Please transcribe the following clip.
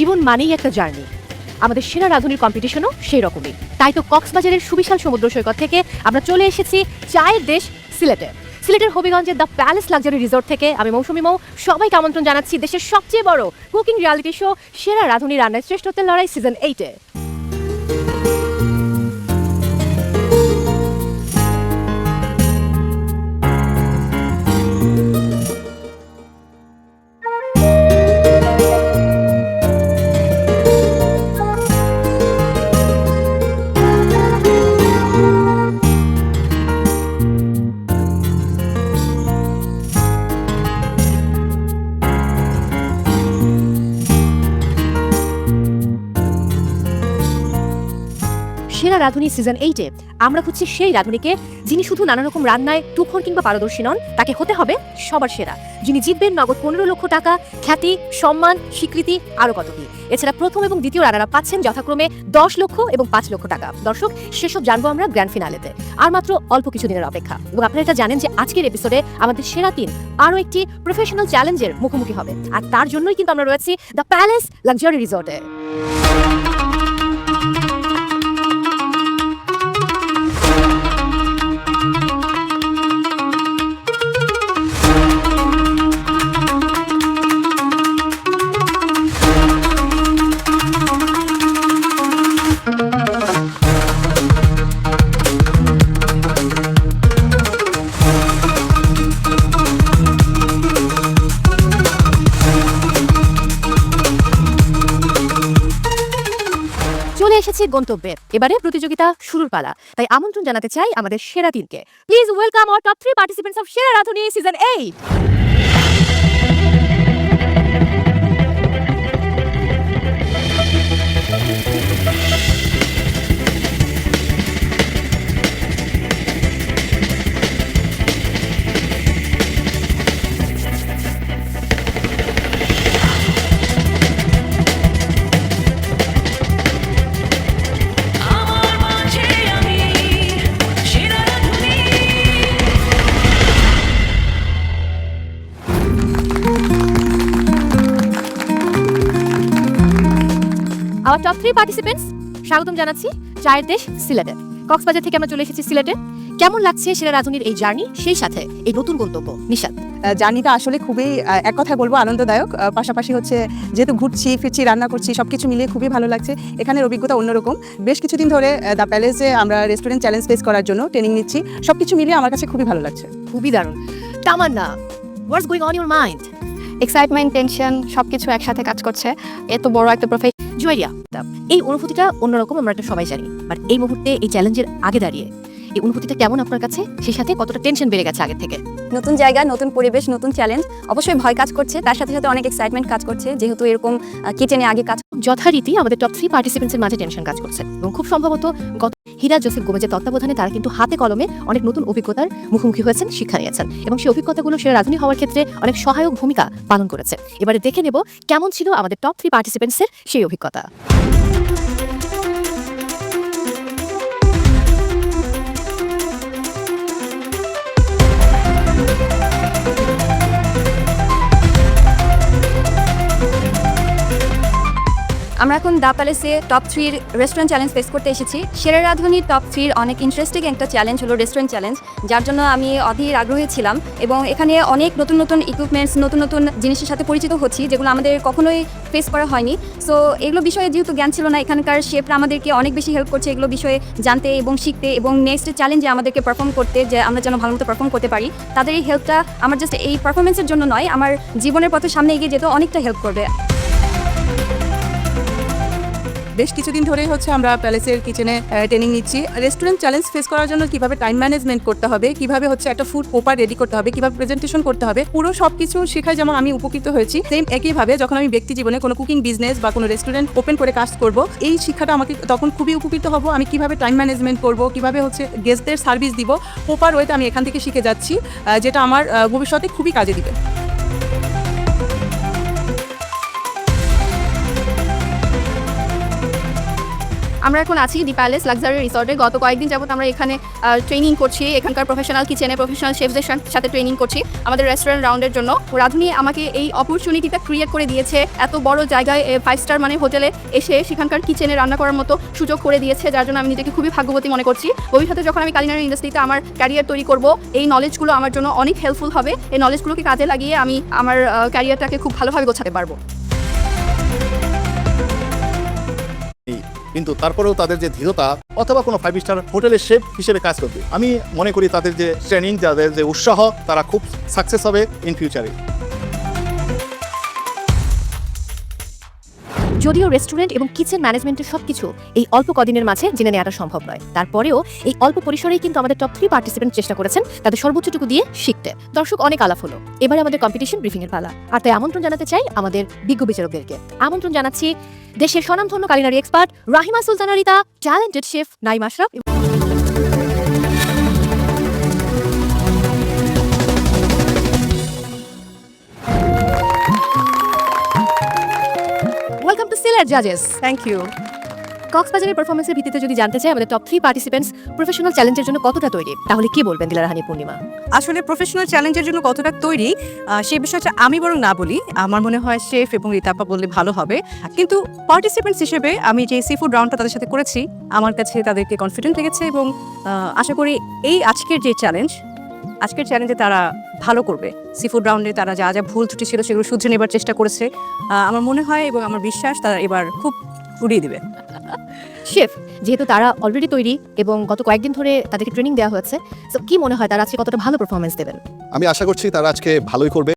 জীবন মানেই একটা জার্নি। আমাদের সেরা রাঁধুনির কম্পিটিশনও সেই রকমই তাই তো কক্সবাজারের সুবিশাল সমুদ্র সৈকত থেকে আমরা চলে এসেছি চায়ের দেশ সিলেটে। সিলেটের হবিগঞ্জের দ্য প্যালেস লাক্সারি রিসোর্ট থেকে আমি মৌসুমি মৌ সবাইকে আমন্ত্রণ জানাচ্ছি দেশের সবচেয়ে বড় কুকিং রিয়ালিটি শো সেরা রাঁধুনি রান্নার শ্রেষ্ঠত্বের লড়াই সিজন এইটে সেরা রাঁধুনি সিজন এইটে আমরা খুঁজছি সেই রাঁধুনিকে যিনি শুধু নানা রকম রান্নায় তুখর কিংবা পারদর্শী নন, তাকে হতে হবে সবার সেরা, যিনি জিতবেন নগদ পনেরো লক্ষ টাকা, খ্যাতি, সম্মান, স্বীকৃতি, আরও কত কি। এছাড়া প্রথম এবং দ্বিতীয় রানারা পাচ্ছেন যথাক্রমে দশ লক্ষ এবং পাঁচ লক্ষ টাকা। দর্শক, সেসব জানব আমরা গ্র্যান্ড ফিনালেতে আর মাত্র অল্প কিছু দিনের অপেক্ষা। এবং আপনারা এটা জানেন যে আজকের এপিসোডে আমাদের সেরা তিন আরও একটি প্রফেশনাল চ্যালেঞ্জের মুখোমুখি হবে। আর তার জন্যই কিন্তু আমরা রয়েছি দ্য প্যালেস লাক্সারি রিসোর্টে এসেছি গন্তব্যে। এবারে প্রতিযোগিতা শুরুর পালা। তাই আমন্ত্রণ জানাতে চাই আমাদের সেরা তিনকে please welcome our top three participants of Sera Radhuni season eight our top three participants স্বাগতম জানাচ্ছি চায়ের দেশ সিলেটে। কক্সবাজার থেকে আমরা চলে এসেছি সিলেটে। কেমন লাগছে সেরা রাধুনির এই জার্নি? সেই সাথে এই নতুন গন্তব্য নিশাদ জার্নিটা আসলে খুবই এক কথায় বলব আনন্দদায়ক। পাশাপাশি হচ্ছে যেহেতু ঘুরছি ফিরছি রান্না করছি সব কিছু মিলিয়ে খুবই ভালো লাগছে। এখানের অভিজ্ঞতা অন্যরকম। বেশ কিছুদিন ধরে দ্য প্যালেসে আমরা রেস্টুরেন্ট চ্যালেঞ্জ ফেস করার জন্য ট্রেনিং নিচ্ছি। সব কিছু মিলিয়ে আমার কাছে খুবই ভালো লাগছে। খুবই দারুণ। Tamanna what's going on your mind excitement tension সবকিছু একসাথে কাজ করছে। এত বড় একটা প্রফেশন জুয়েরিয়া এই অনুভূতিটা অন্যরকম আমরা একটা সবাই জানি। বাট এই মুহূর্তে এই চ্যালেঞ্জের আগে দাঁড়িয়ে এই অনুভূতিটা কেমন আপনার কাছে? সেই সাথে কতটা টেনশন বেড়ে গেছে আগের থেকে? নতুন জায়গা নতুন পরিবেশ নতুন চ্যালেঞ্জ অবশ্যই ভয় কাজ করছে। তার সাথে সাথে অনেক এক্সাইটমেন্ট কাজ করছে। যেহেতু এরকম কিচেনে আগে কাজ যথারীতি আমাদের টপ থ্রি পার্টিসিপেন্টসের মাঝে টেনশন কাজ করছে। এবং খুব সম্ভবত গত হীরা জোসেফ গোমেজের তত্ত্বাবধানে তারা কিন্তু হাতে কলমে অনেক নতুন অভিজ্ঞতার মুখোমুখি হয়েছেন শিক্ষা নিয়েছেন। এবং সেই অভিজ্ঞতাগুলো সেরা রাধুনী হওয়ার ক্ষেত্রে অনেক সহায়ক ভূমিকা পালন করেছে। এবারে দেখে নেব কেমন ছিল আমাদের টপ থ্রি পার্টিসিপেন্টসের সেই অভিজ্ঞতা। আমরা এখন দা প্যালেসে টপ থ্রির রেস্টুরেন্ট চ্যালেঞ্জ ফেস করতে এসেছি। সেরা রাধুনি টপ থ্রির অনেক ইন্টারেস্টিং একটা চ্যালেঞ্জ হলো রেস্টুরেন্ট চ্যালেঞ্জ যার জন্য আমি অধীর আগ্রহী ছিলাম এবং এখানে অনেক নতুন নতুন ইকুইপমেন্টস নতুন নতুন জিনিসের সাথে পরিচিত হচ্ছি, যেগুলো আমাদের কখনোই ফেস করা হয়নি। সো এগুলো বিষয়ে যেহেতু জ্ঞান ছিল না, এখানকার শেফরা আমাদেরকে অনেক বেশি হেল্প করছে এগুলো বিষয়ে জানতে এবং শিখতে এবং নেক্সট চ্যালেঞ্জে আমাদেরকে পারফর্ম করতে, যে আমরা যেন ভালো মতো পারফর্ম করতে পারি। তাদের এই হেল্পটা আমার জাস্ট এই পারফরমেন্সের জন্য নয়, আমার জীবনের পথে সামনে এগিয়ে যেতে অনেকটা হেল্প করবে। বেশ কিছুদিন ধরেই হচ্ছে আমরা প্যালেসের কিচেনে ট্রেনিং নিচ্ছি। রেস্টুরেন্ট চ্যালেঞ্জ ফেস করার জন্য কীভাবে টাইম ম্যানেজমেন্ট করতে হবে, কীভাবে হচ্ছে একটা ফুড প্রপার রেডি করতে হবে, কীভাবে প্রেজেন্টেশন করতে হবে, পুরো সব কিছু শেখায় যেমন আমি উপকৃত হয়েছি সেম একইভাবে যখন আমি ব্যক্তি জীবনে কোনো কুকিং বিজনেস বা কোনো রেস্টুরেন্ট ওপেন করে কাজ করব, এই শিক্ষাটা আমাকে তখন খুবই উপকৃত হব। আমি কীভাবে টাইম ম্যানেজমেন্ট করব, কীভাবে হচ্ছে গেস্টদের সার্ভিস দিব প্রপার ওয়েতে আমি এখান থেকে শিখে যাচ্ছি যেটা আমার ভবিষ্যতে খুবই কাজে দিবে। আমরা এখন আছি দি প্যালেস লাক্সারি রিসর্টে গত কয়েকদিন যাবত আমরা এখানে ট্রেনিং করছি। এখানকার প্রফেশনাল কিচেনে প্রফেশনাল শেফদের সাথে ট্রেনিং করছি আমাদের রেস্টুরেন্ট রাউন্ডের জন্য। রাধুনি আমাকে এই অপরচুনিটিটা ক্রিয়েট করে দিয়েছে। এত বড় জায়গায় ফাইভ স্টার মানে হোটেলে এসে সেখানকার কিচেনে রান্না করার মতো সুযোগ করে দিয়েছে, যার জন্য আমি নিজেকে খুবই ভাগ্যবতী মনে করছি। ভবিষ্যতে যখন আমি কালিনারি ইন্ডাস্ট্রিতে আমার ক্যারিয়ার তৈরি করব, এই নলেজগুলো আমার জন্য অনেক হেল্পফুল হবে। এই নলেজগুলোকে কাজে লাগিয়ে আমি আমার ক্যারিয়ারটাকে খুব ভালোভাবে গোছাতে পারব। কিন্তু তারপরেও তাদের যে ধীরতা অথবা কোনো ফাইভ স্টার হোটেলের শেফ হিসেবে কাজ করবে। আমি মনে করি তাদের যে ট্রেনিং তাদের যে উৎসাহ, তারা খুব সাকসেস হবে ইন ফিউচারে যদিও রেস্টুরেন্ট এবং কিচেন ম্যানেজমেন্টের সব কিছু এই অল্প কদিনের মাঝে জেনে নেওয়াটা সম্ভব নয়। তারপরেও এই অল্প পরিসরেই কিন্তু আমাদের টপ থ্রি পার্টিসিপেন্ট চেষ্টা করেছেন তাদের সর্বোচ্চটুকু দিয়ে শিখতে। দর্শক, অনেক আলাপ হলো। এবার আমাদের কম্পিটিশন ব্রিফিং এর পালা। আর তাই আমন্ত্রণ জানাতে চাই আমাদের বিজ্ঞ বিচারকদেরকে। আমন্ত্রণ জানাচ্ছি দেশের স্বনামধন্য culinary expert Rahima Sultana Rita talented chef Naim Ashraf জাজেস thank you কক্সবাজারের পারফরমেন্সের ভিত্তিতে যদি জানতে চাই আমাদের টপ থ্রি পার্টিসিপেন্টস প্রফেশনাল চ্যালেঞ্জের জন্য কতটা তৈরি? তাহলে কি বলবেন দিলারাহানি পূর্ণিমা? আসলে প্রফেশনাল চ্যালেঞ্জের জন্য কতটা তৈরি সেই বিষয়টা আমি বরং না বলি। আমার মনে হয় শেফ এবং রিতাপা বললে ভালো হবে। কিন্তু পার্টিসিপেন্টস হিসেবে আমি যে সি ফুড রাউন্ডটা তাদের সাথে করেছি আমার কাছে তাদেরকে কনফিডেন্ট লেগেছে এবং আশা করি এই আজকের যে চ্যালেঞ্জ আজকের চ্যালেঞ্জে তারা ভালো করবে। সি ফুড রাউন্ডে তারা যা যা ভুল ত্রুটি ছিল সেগুলো শুধরে নেবার চেষ্টা করেছে। আমার মনে হয় এবং আমার বিশ্বাস তারা এবার খুব উড়িয়ে দেবে। শেফ যেহেতু তারা অলরেডি তৈরি এবং গত কয়েকদিন ধরে তাদেরকে ট্রেনিং দেওয়া হয়েছে তো কি মনে হয় তারা আজকে কতটা ভালো পারফরমেন্স দেবেন? আমি আশা করছি তারা আজকে ভালোই করবে।